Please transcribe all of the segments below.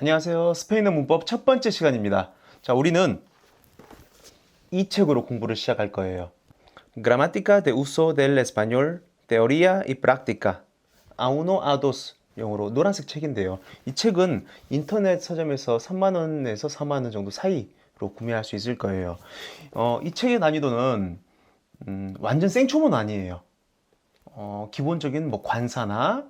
안녕하세요. 스페인어 문법 첫 번째 시간입니다. 자, 우리는 이 책으로 공부를 시작할 거예요. Gramática de uso del español, teoría y práctica. A1, A2 영어로 노란색 책인데요. 이 책은 인터넷 서점에서 3만 원에서 4만 원 정도 사이로 구매할 수 있을 거예요. 어, 이 책의 난이도는 음, 완전 생초문 아니에요. 어, 기본적인 뭐 관사나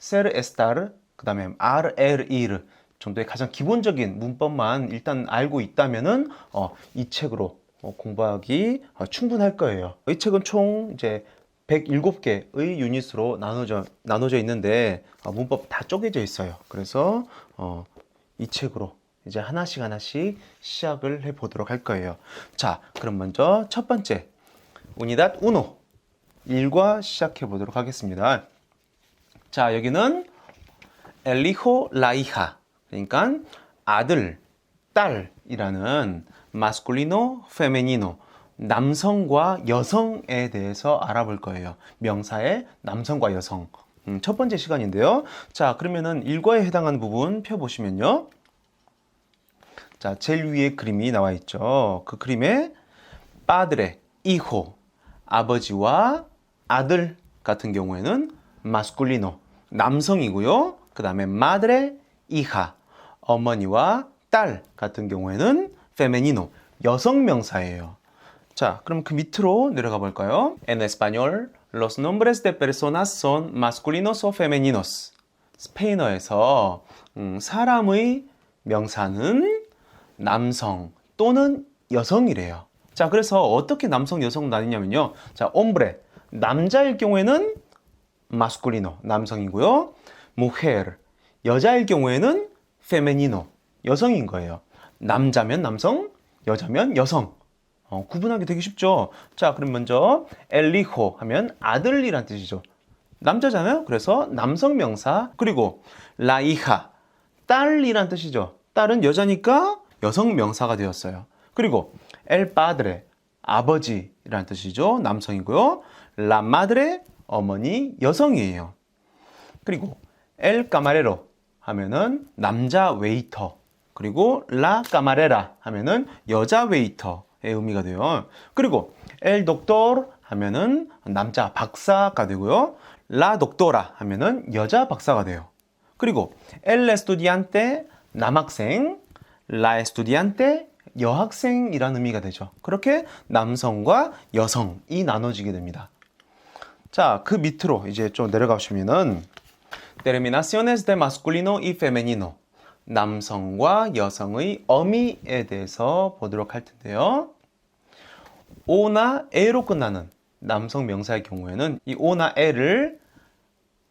ser estar 그다음에 ar er ir 정도의 가장 기본적인 문법만 일단 알고 있다면은 어, 이 책으로 어, 공부하기 어, 충분할 거예요. 이 책은 총 이제 107개의 유닛으로 나눠져 나눠져 있는데 어, 문법 다 쪼개져 있어요. 그래서 어, 이 책으로 이제 하나씩 하나씩 시작을 해 보도록 할 거예요. 자, 그럼 먼저 첫 번째 우니닷 우노 1과 시작해 보도록 하겠습니다. 자, 여기는 la hija. 그러니까 아들, 딸이라는 masculino, femenino. 남성과 여성에 대해서 알아볼 거예요. 명사의 남성과 여성. 음, 첫 번째 시간인데요. 자, 그러면은 일과에 해당하는 부분 펴 보시면요. 자, 제일 위에 그림이 나와 있죠. 그 그림에 padre, hijo, 아버지와 아들 같은 경우에는 masculino, 남성이고요. 그 다음에 madre, hija, 어머니와 딸 같은 경우에는 femenino, 여성 명사예요. 자, 그럼 그 밑으로 내려가 볼까요? En español, los nombres de personas son masculinos o femeninos. 스페인어에서 음, 사람의 명사는 남성 또는 여성이래요. 자, 그래서 어떻게 남성, 여성 나뉘냐면요. 자, hombre, 남자일 경우에는 masculino, 남성이고요. mujer, 여자일 경우에는 femenino, 여성인 거예요. 남자면 남성, 여자면 여성. 어, 구분하기 되게 쉽죠. 자, 그럼 먼저 hijo 하면 아들이란 뜻이죠. 남자잖아요. 그래서 남성 명사 그리고 hija 딸이란 뜻이죠. 딸은 여자니까 여성 명사가 되었어요. 그리고 el padre 아버지라는 뜻이죠. 남성이고요. la madre 어머니 여성이에요. 그리고 el camarero 하면은 남자 웨이터 그리고 la camarera 하면은 여자 웨이터의 의미가 돼요. 그리고 el doctor 하면은 남자 박사가 되고요. la doctora 하면은 여자 박사가 돼요. 그리고 el estudiante 남학생, la estudiante 여학생이라는 의미가 되죠. 그렇게 남성과 여성이 나눠지게 됩니다. 자, 그 밑으로 이제 좀 내려가시면은 terminaciones de masculino y femenino 남성과 여성의 어미에 대해서 보도록 할 텐데요. 오나 에로 끝나는 남성 명사의 경우에는 이 오나 에를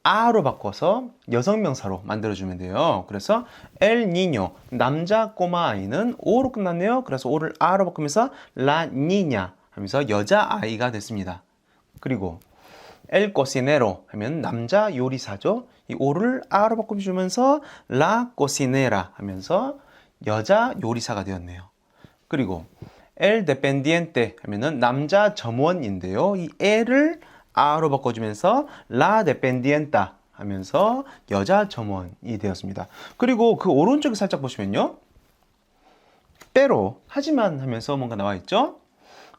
아로 바꿔서 여성 명사로 만들어주면 돼요. 그래서 el niño 남자 꼬마 아이는 오로 끝났네요. 그래서 오를 아로 바꾸면서 la niña 하면서 여자 아이가 됐습니다. 그리고 el cocinero 하면 남자 요리사죠. 이 오를 아로 바꿔주면서 la cocinera 하면서 여자 요리사가 되었네요. 그리고 el dependiente 하면은 남자 점원인데요. 이 el을 아로 바꿔주면서 la dependienta 하면서 여자 점원이 되었습니다. 그리고 그 오른쪽에 살짝 보시면요. pero 하지만 하면서 뭔가 나와 있죠.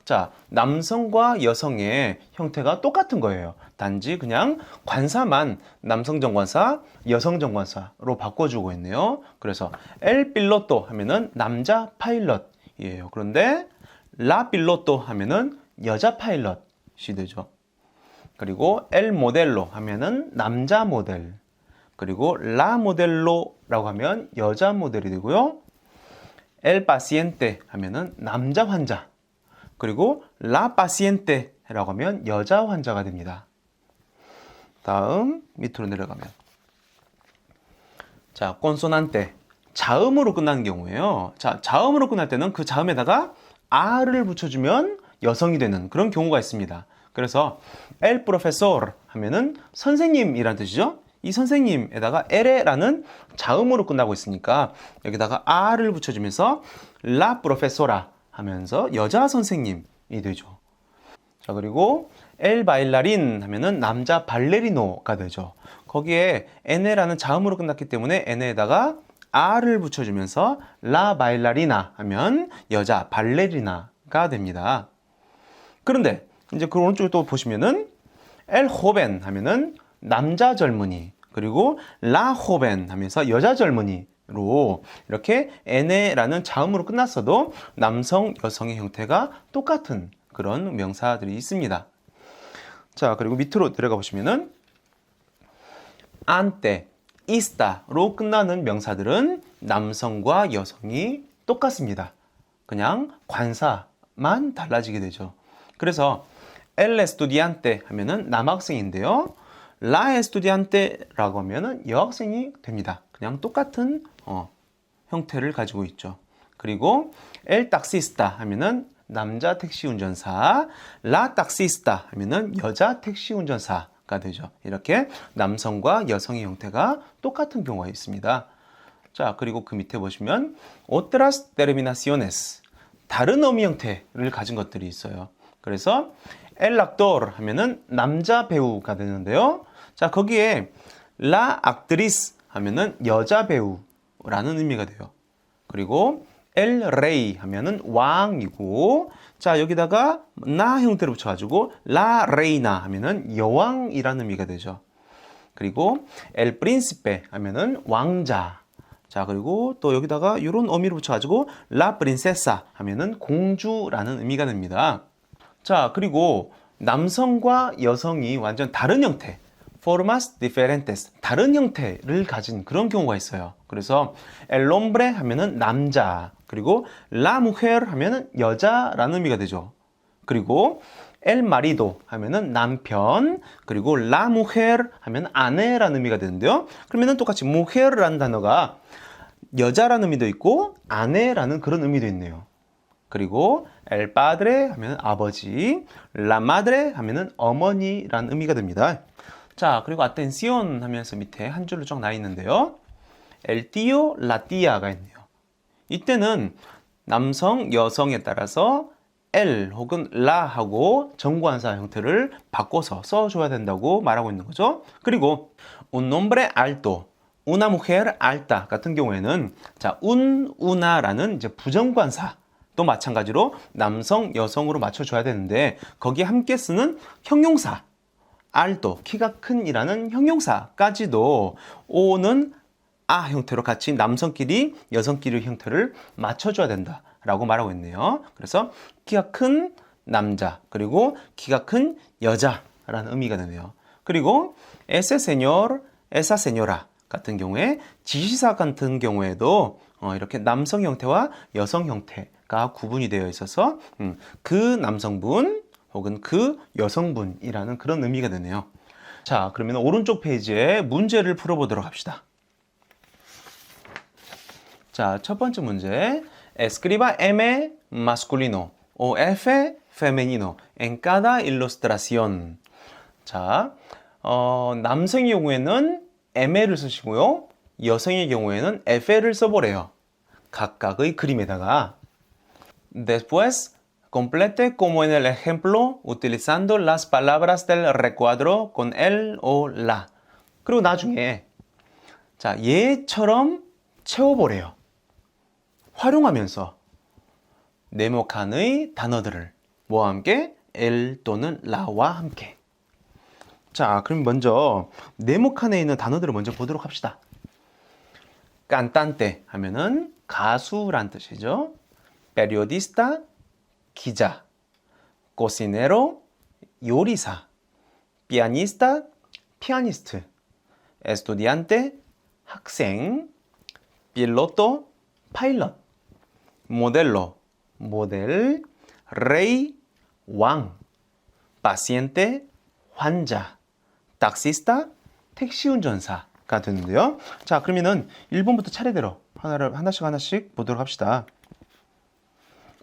자, 남성과 여성의 형태가 똑같은 거예요. 단지 그냥 관사만 남성 정관사, 여성 정관사로 바꿔주고 있네요. 그래서 el piloto 하면은 남자 파일럿이에요. 그런데 la piloto 하면은 여자 파일럿이 되죠. 그리고 el modello 하면은 남자 모델. 그리고 la modello라고 하면 여자 모델이 되고요. el paciente 하면은 남자 환자. 그리고 la paciente라고 하면 여자 환자가 됩니다. 다음 밑으로 내려가면 자, consonante 자음으로 끝나는 경우에요. 자, 자음으로 끝날 때는 그 자음에다가 r을 붙여주면 여성이 되는 그런 경우가 있습니다. 그래서 el profesor 하면은 선생님이란 뜻이죠. 이 선생님에다가 el라는 자음으로 끝나고 있으니까 여기다가 r을 붙여주면서 la profesora 하면서 여자 선생님이 되죠. 자, 그리고 엘 바일라린 하면은 남자 발레리노가 되죠. 거기에 에네라는 자음으로 끝났기 때문에 에네에다가 R을 붙여주면서 라 바일라리나 하면 여자 발레리나가 됩니다. 그런데 이제 그 오른쪽에 또 보시면은 엘 호벤 하면은 남자 젊은이 그리고 라 호벤 하면서 여자 젊은이 로 이렇게 에네라는 자음으로 끝났어도 남성 여성의 형태가 똑같은 그런 명사들이 있습니다. 자 그리고 밑으로 내려가 보시면은 안테, 이스타로 끝나는 명사들은 남성과 여성이 똑같습니다. 그냥 관사만 달라지게 되죠. 그래서 estudiante 하면은 남학생인데요. la estudiante라고 하면은 여학생이 됩니다. 그냥 똑같은 어, 형태를 가지고 있죠. 그리고 el taxista 하면은 남자 택시 운전사, la taxista 하면은 여자 택시 운전사가 되죠. 이렇게 남성과 여성의 형태가 똑같은 경우가 있습니다. 자, 그리고 그 밑에 보시면 otras terminaciones 다른 어미 형태를 가진 것들이 있어요. 그래서 el actor 하면은 남자 배우가 되는데요. 자, 거기에 la actriz 하면은 여자 배우 라는 의미가 돼요. 그리고 el rey 하면은 왕이고 자, 여기다가 나 형태를 붙여 가지고 la reina 하면은 여왕이라는 의미가 되죠. 그리고 el príncipe 하면은 왕자. 자, 그리고 또 여기다가 이런 어미를 붙여 가지고 la princesa 하면은 공주라는 의미가 됩니다. 자, 그리고 남성과 여성이 완전 다른 형태, formas diferentes, 다른 형태를 가진 그런 경우가 있어요. 그래서 el hombre 하면은 남자, 그리고 la mujer 하면은 여자라는 의미가 되죠. 그리고 el marido 하면은 남편, 그리고 la mujer 하면 아내라는 의미가 되는데요. 그러면은 똑같이 mujer라는 단어가 여자라는 의미도 있고 아내라는 그런 의미도 있네요. 그리고 el padre 하면 아버지, la madre 하면은 어머니라는 의미가 됩니다. 자, 그리고 atención 하면서 밑에 한 줄로 쫙 나 있는데요. el tío, la tia가 있네요. 이때는 남성, 여성에 따라서 el 혹은 la 하고 정관사 형태를 바꿔서 써줘야 된다고 말하고 있는 거죠. 그리고 un hombre alto, una mujer alta 같은 경우에는 자, un, una라는 이제 부정관사 또 마찬가지로 남성, 여성으로 맞춰줘야 되는데 거기에 함께 쓰는 형용사 알도 키가 큰이라는 형용사까지도 오는 아 형태로 같이 남성끼리 여성끼리 형태를 맞춰줘야 된다라고 말하고 있네요. 그래서 키가 큰 남자 그리고 키가 큰 여자라는 의미가 되네요. 그리고 ese señor, esa señora 같은 경우에 지시사 같은 경우에도 어, 이렇게 남성 형태와 여성 형태가 구분이 되어 있어서 음, 그 남성분 혹은 그 여성분이라는 그런 의미가 되네요. 자, 그러면 오른쪽 페이지에 문제를 풀어보도록 합시다. 자, 첫 번째 문제. Escriba M masculino o F femenino en cada ilustración. 자, 어, 남성의 경우에는 M를 쓰시고요. 여성의 경우에는 F를 써보래요. 각각의 그림에다가. Después, complete como en el ejemplo utilizando las palabras del recuadro con el o la. 그리고 나중에 자, 얘처럼 채워보래요. 활용하면서 네모칸의 단어들을 뭐와 함께 el 또는 la와 함께. 자, 그럼 먼저 네모칸에 있는 단어들을 먼저 보도록 합시다. 깐딴테 하면은 가수란 뜻이죠. periodista 기자, cocinero 요리사, pianista 피아니스트, estudiante 학생, piloto 파일럿, 모델로 모델, rey 왕, paciente 환자, taxista 택시 운전사가 되는데요. 자, 그러면은 1번부터 차례대로 하나를 하나씩 하나씩 보도록 합시다.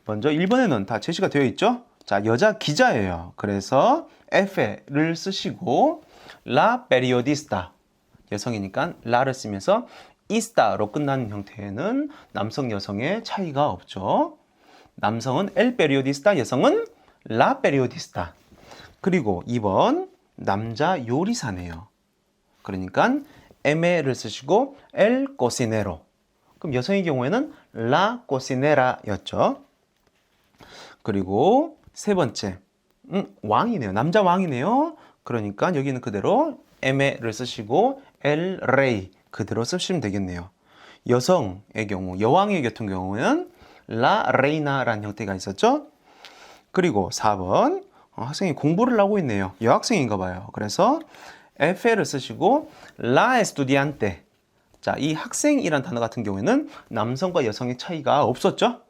먼저 1번에는 다 제시가 되어 있죠? 자, 여자 기자예요. 그래서 F를 쓰시고 la periodista 여성이니까 la를 쓰면서 ista로 끝나는 형태에는 남성 여성의 차이가 없죠. 남성은 el periodista, 여성은 la periodista. 그리고 2번 남자 요리사네요. 그러니까 M를 쓰시고 el cocinero 그럼 여성의 경우에는 la cocinera였죠. 그리고 세 번째, 음, 왕이네요. 남자 왕이네요. 그러니까 여기는 그대로 에메를 쓰시고 rey 그대로 쓰시면 되겠네요. 여성의 경우, 여왕의 같은 경우는 la reina라는 형태가 있었죠. 그리고 4번 어, 학생이 공부를 하고 있네요. 여학생인가 봐요. 그래서 FL을 쓰시고 la estudiante 자, 이 학생이란 단어 같은 경우에는 남성과 여성의 차이가 없었죠?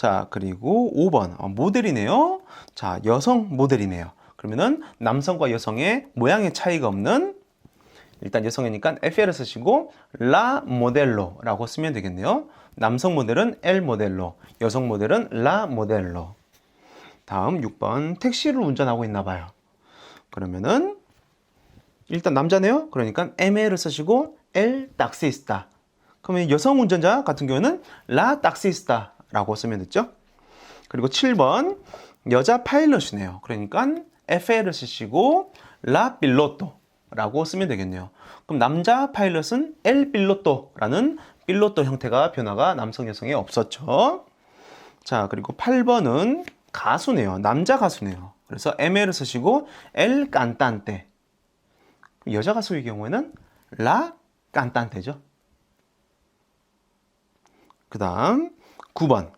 자, 그리고 5번. 어, 모델이네요. 자, 여성 모델이네요. 그러면은 남성과 여성의 모양의 차이가 없는 일단 여성이니까 FL을 쓰시고 라 모델로라고 쓰면 되겠네요. 남성 모델은 L 모델로, 여성 모델은 라 모델로. 다음 6번. 택시를 운전하고 있나 봐요. 그러면은 일단 남자네요. 그러니까 ML을 쓰시고 El taxista. 그러면 여성 운전자 같은 경우는 La taxista 라고 쓰면 됐죠. 그리고 7번 여자 파일럿이네요. 그러니까 FL을 쓰시고 La piloto라고 쓰면 되겠네요. 그럼 남자 파일럿은 El piloto라는 필로토 형태가 변화가 남성 여성에 없었죠. 자, 그리고 8번은 가수네요. 남자 가수네요. 그래서 ML을 쓰시고 El cantante. 여자 가수의 경우에는 La 깐딴테죠. 그 다음 9번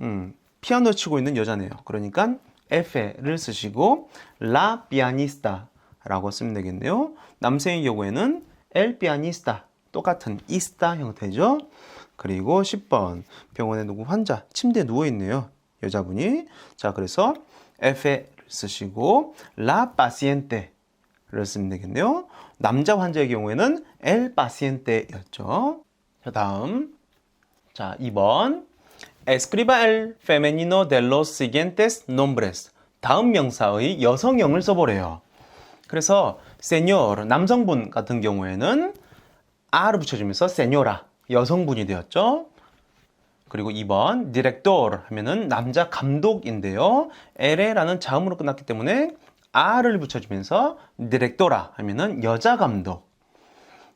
음, 피아노 치고 있는 여자네요. 그러니까 F를 쓰시고 La pianista 라고 쓰면 되겠네요. 남성의 경우에는 El pianista 똑같은 이스타 형태죠. 그리고 10번 병원에 누구 환자 침대에 누워 있네요. 여자분이 자 그래서 F를 쓰시고 La paciente 를 쓰면 되겠네요. 남자 환자의 경우에는 el paciente였죠. 자, 다음. 자, 2번. Escriba el femenino de los siguientes nombres. 다음 명사의 여성형을 써보래요. 그래서 señor, 남성분 같은 경우에는 r을 붙여주면서 señora, 여성분이 되었죠. 그리고 2번 director 하면은 남자 감독인데요. LA라는 자음으로 끝났기 때문에 R을 붙여주면서 디렉토라 하면은 여자 감독.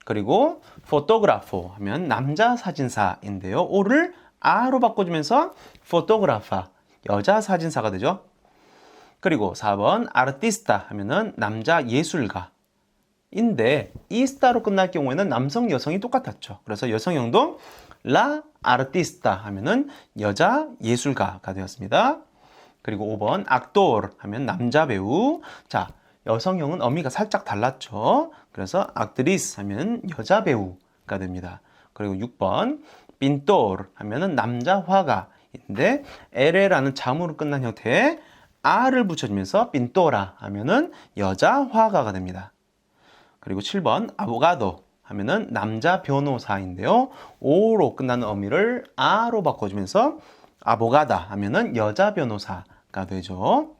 그리고 포토그라포 하면 남자 사진사인데요. O를 R로 바꿔주면서 포토그라파 여자 사진사가 되죠. 그리고 4번 아르티스타 하면은 남자 예술가. 인데 이스타로 끝날 경우에는 남성 여성이 똑같았죠. 그래서 여성형도 라 아르티스타 하면은 여자 예술가가 되었습니다. 그리고 5번 악돌 하면 남자 배우. 자, 여성형은 어미가 살짝 달랐죠. 그래서 악드리스 하면 여자 배우가 됩니다. 그리고 6번 빈돌 하면은 남자 화가인데 LL라는 자음으로 끝난 형태의 R을 붙여주면서 빈토라 하면은 여자 화가가 됩니다. 그리고 7번 아보가도 하면은 남자 변호사인데요. O로 끝나는 어미를 R로 바꿔주면서 아보가다 하면은 여자 변호사가 되죠.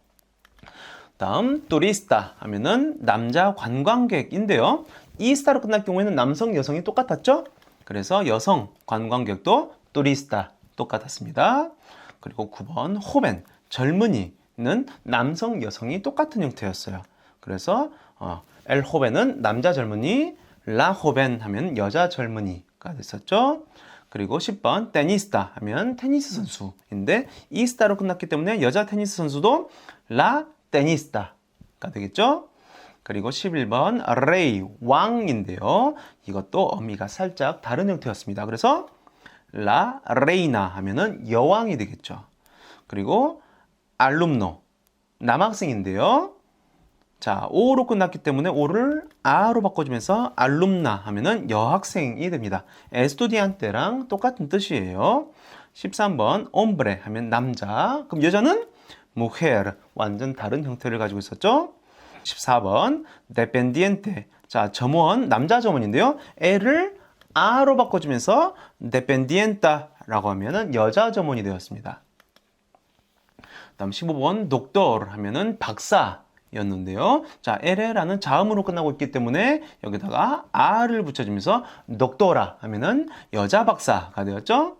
다음 또리스타 하면은 남자 관광객인데요. 이스타로 끝날 경우에는 남성, 여성이 똑같았죠? 그래서 여성 관광객도 또리스타 똑같았습니다. 그리고 9번 호벤 젊은이는 남성, 여성이 똑같은 형태였어요. 그래서 어, 엘 호벤은 남자 젊은이, 라 호벤 하면 여자 젊은이가 됐었죠. 그리고 10번 테니스타 하면 테니스 선수인데 이스타로 끝났기 때문에 여자 테니스 선수도 라 테니스타가 되겠죠. 그리고 11번 레이 왕인데요. 이것도 어미가 살짝 다른 형태였습니다. 그래서 라 레이나 하면은 여왕이 되겠죠. 그리고 알룸노 남학생인데요. 자, 오로 끝났기 때문에 오를 아로 바꿔주면서 알룸나 하면은 여학생이 됩니다. 에스토디안테랑 똑같은 뜻이에요. 13번 옴브레 하면 남자. 그럼 여자는 무헤르 완전 다른 형태를 가지고 있었죠. 14번 데펜디엔테 자, 점원 남자 점원인데요. 애를 아로 바꿔주면서 데펜디엔타라고 하면은 여자 점원이 되었습니다. 다음 15번 독tor 하면은 박사 였는데요. 자, LL라는 자음으로 끝나고 있기 때문에 여기다가 R을 붙여주면서 doctora 하면은 여자 박사가 되었죠.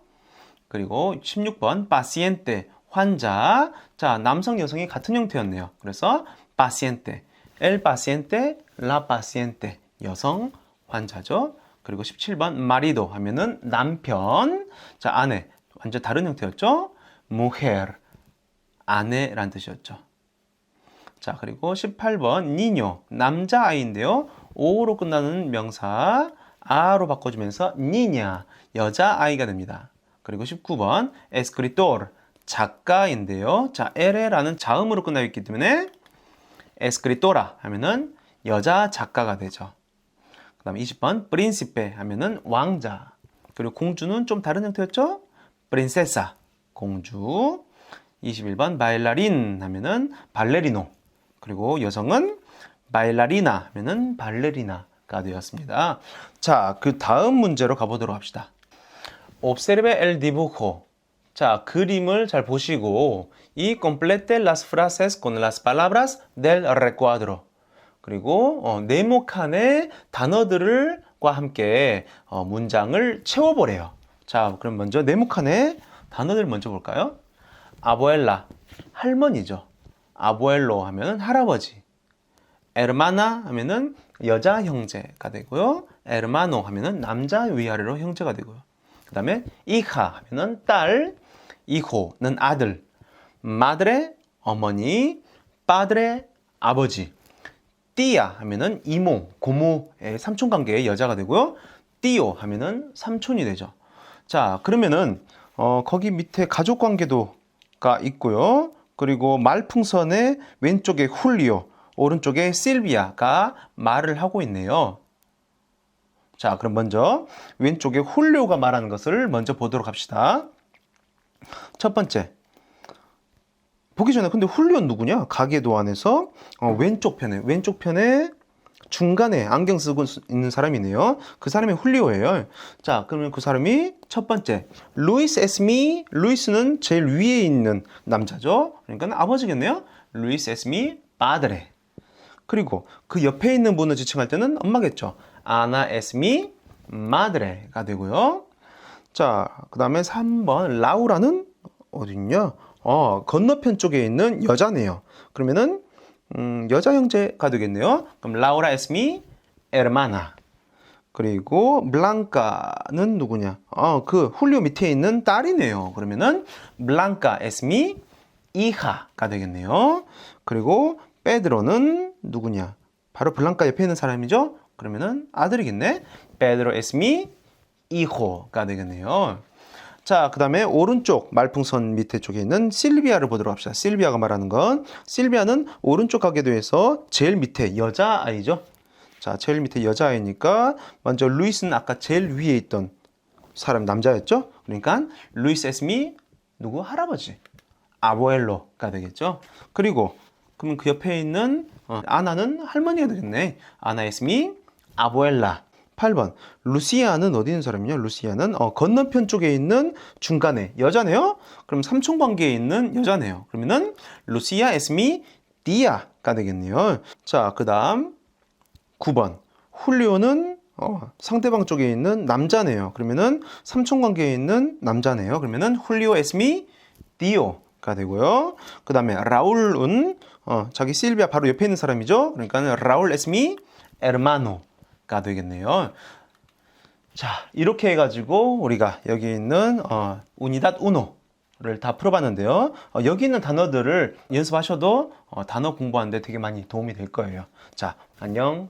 그리고 16번 paciente 환자. 자, 남성 여성이 같은 형태였네요. 그래서 paciente, el paciente, la paciente 여성 환자죠. 그리고 17번 마리도 하면은 남편. 자, 아내. 완전 다른 형태였죠? mujer. 아내란 뜻이었죠. 자, 그리고 18번 니뇨. 남자아이인데요. 오로 끝나는 명사 아로 바꿔주면서 니냐. 여자아이가 됩니다. 그리고 19번 escritor. 작가인데요. 자, 에레라는 자음으로 끝나 있기 때문에 escritora 하면은 여자 작가가 되죠. 그 다음에 20번 príncipe 하면은 왕자. 그리고 공주는 좀 다른 형태였죠? princesa 공주. 21번 bailarin 하면은 발레리노. 그리고 여성은 bailarina 하면은 발레리나가 되었습니다. 자, 그 다음 문제로 가보도록 합시다. observe el dibujo. 자, 그림을 잘 보시고 y complete las frases con las palabras del recuadro. 그리고 어, 네모칸의 단어들과 함께 어, 문장을 채워보래요. 자, 그럼 먼저 네모칸의 단어들 먼저 볼까요? 아보엘라, 할머니죠. 아보엘로 하면은 할아버지. 에르마나 하면은 여자 형제가 되고요. 에르마노 하면은 남자 위아래로 형제가 되고요. 그 다음에 이하 하면은 딸, 이호는 아들, 마드레 어머니, 빠드레 아버지, 띠야 하면은 이모, 고모의 삼촌 관계의 여자가 되고요. 띠오 하면은 삼촌이 되죠. 자, 그러면은 어, 거기 밑에 가족 관계도가 있고요. 그리고 말풍선의 왼쪽에 훌리오, 오른쪽에 실비아가 말을 하고 있네요. 자, 그럼 먼저 왼쪽에 훌리오가 말하는 것을 먼저 보도록 합시다. 첫 번째. 보기 전에 근데 훌리오는 누구냐? 가게도 안에서 어, 왼쪽 편에 왼쪽 편에 중간에 안경 쓰고 있는 사람이네요. 그 사람이 훌리오예요. 자, 그러면 그 사람이 첫 번째 루이스 에스미 루이스는 제일 위에 있는 남자죠. 그러니까 아버지겠네요. 루이스 에스미 빠드레. 그리고 그 옆에 있는 분을 지칭할 때는 엄마겠죠. 아나 에스미 마드레가 되고요. 자, 그 다음에 3번 라우라는 어딨냐? 어, 건너편 쪽에 있는 여자네요. 그러면은 음, 여자 형제가 되겠네요. 그럼 라우라 에스미 에르마나. 그리고 블랑카는 누구냐? 어, 그 훌리오 밑에 있는 딸이네요. 그러면은 블랑카 에스미 이하가 되겠네요. 그리고 페드로는 누구냐? 바로 블랑카 옆에 있는 사람이죠. 그러면은 아들이겠네. 페드로 에스미 이호가 되겠네요. 자, 그 다음에 오른쪽 말풍선 밑에 쪽에 있는 실비아를 보도록 합시다. 실비아가 말하는 건, 실비아는 오른쪽 가게도에서 제일 밑에 여자아이죠. 자, 제일 밑에 여자아이니까, 먼저 루이스는 아까 제일 위에 있던 사람, 남자였죠? 그러니까, 루이스 에스미, 누구? 할아버지. 아보엘로가 되겠죠? 그리고, 그러면 그 옆에 있는, 어, 아나는 할머니가 되겠네. 아나 에스미, 아보엘라. 8번 루시아는 어디 있는 사람이냐? 루시아는 어, 건너편 쪽에 있는 중간에 여자네요. 그럼 삼촌 관계에 있는 여자네요. 그러면은 루시아 에스미 디아가 되겠네요. 자, 그다음 9번 훌리오는 어, 상대방 쪽에 있는 남자네요. 그러면은 삼촌 관계에 있는 남자네요. 그러면은 훌리오 에스미 디오가 되고요. 그다음에 라울은 어, 자기 실비아 바로 옆에 있는 사람이죠. 그러니까 라울 에스미 에르마노 가 되겠네요. 자, 이렇게 해가지고 우리가 여기 있는 어, 우니닷 우노 를 다 풀어봤는데요. 어, 여기 있는 단어들을 연습하셔도 어, 단어 공부하는데 되게 많이 도움이 될 거예요. 자, 안녕.